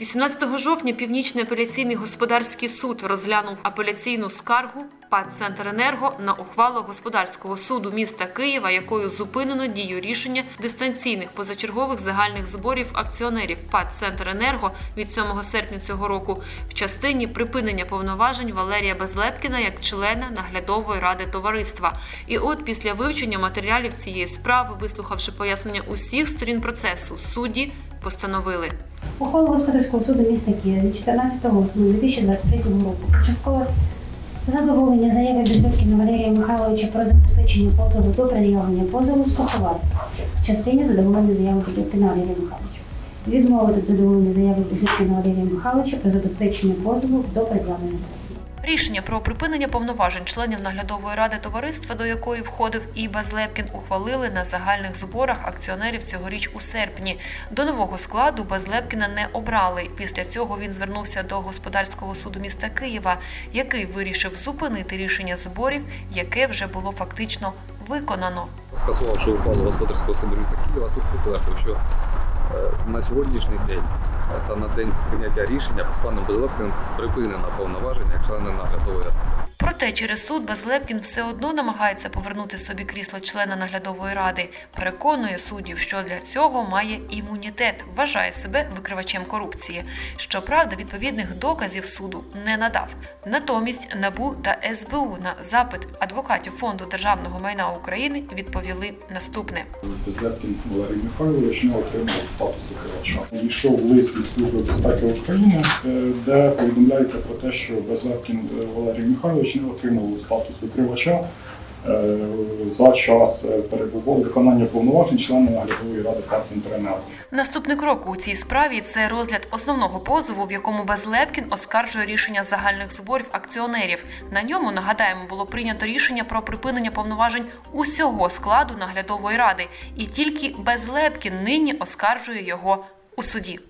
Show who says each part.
Speaker 1: 18 жовтня Північний апеляційний господарський суд розглянув апеляційну скаргу ПАД «Центренерго» на ухвалу господарського суду міста Києва, якою зупинено дію рішення дистанційних позачергових загальних зборів акціонерів ПАД «Центренерго» від 7 серпня цього року в частині припинення повноважень Валерія Безлепкіна як члена наглядової ради товариства. І от після вивчення матеріалів цієї справи, вислухавши пояснення усіх сторін процесу, судді постановили.
Speaker 2: Ухвала господарського суду міста Києва від 14 липня 2023 року часткове задоволення заяви Безлюбкіна Валерія Михайловича про забезпечення позову до пред'явлення позову скасувати в частині задоволення заяви Безлюбкіна Валерія Михайловича. Відмовити задоволення заяви Безлюбкіна Валерія Михайловича про забезпечення позову до пред'явлення.
Speaker 1: Рішення про припинення повноважень членів наглядової ради товариства, до якої входив і Безлепкін, ухвалили на загальних зборах акціонерів цьогоріч у серпні. До нового складу Безлепкіна не обрали. Після цього він звернувся до господарського суду міста Києва, який вирішив зупинити рішення зборів, яке вже було фактично виконано.
Speaker 3: скасувавши ухвалу господарського суду міста Києва, суд підтвердив, що на сьогоднішній день е, та на день прийняття рішення з паном Безлепким припинено повноваження члена наглядової ради.
Speaker 1: Проте через суд Безлепкін все одно намагається повернути собі крісло члена наглядової ради. Переконує суддів, що для цього має імунітет, вважає себе викривачем корупції. Щоправда, відповідних доказів суду не надав. Натомість НАБУ та СБУ на запит адвокатів фонду державного майна України відповіли наступне.
Speaker 4: Безлепкін Валерій Михайлович не отримав статус викривача. Надійшов лист від Служби безпеки України, е, де повідомляється про те, що Безлепкін е, Валерій Михайлович не отримав статус викривача е, за час е, перебував виконання повноважень члена наглядової ради ПАД «Центренерго».
Speaker 1: Наступний крок у цій справі це розгляд основного позову, в якому Безлепкін оскаржує рішення загальних зборів акціонерів. На ньому нагадаємо було прийнято рішення про припинення повноважень усього складу наглядової ради, і тільки Безлепкін нині оскаржує його у суді.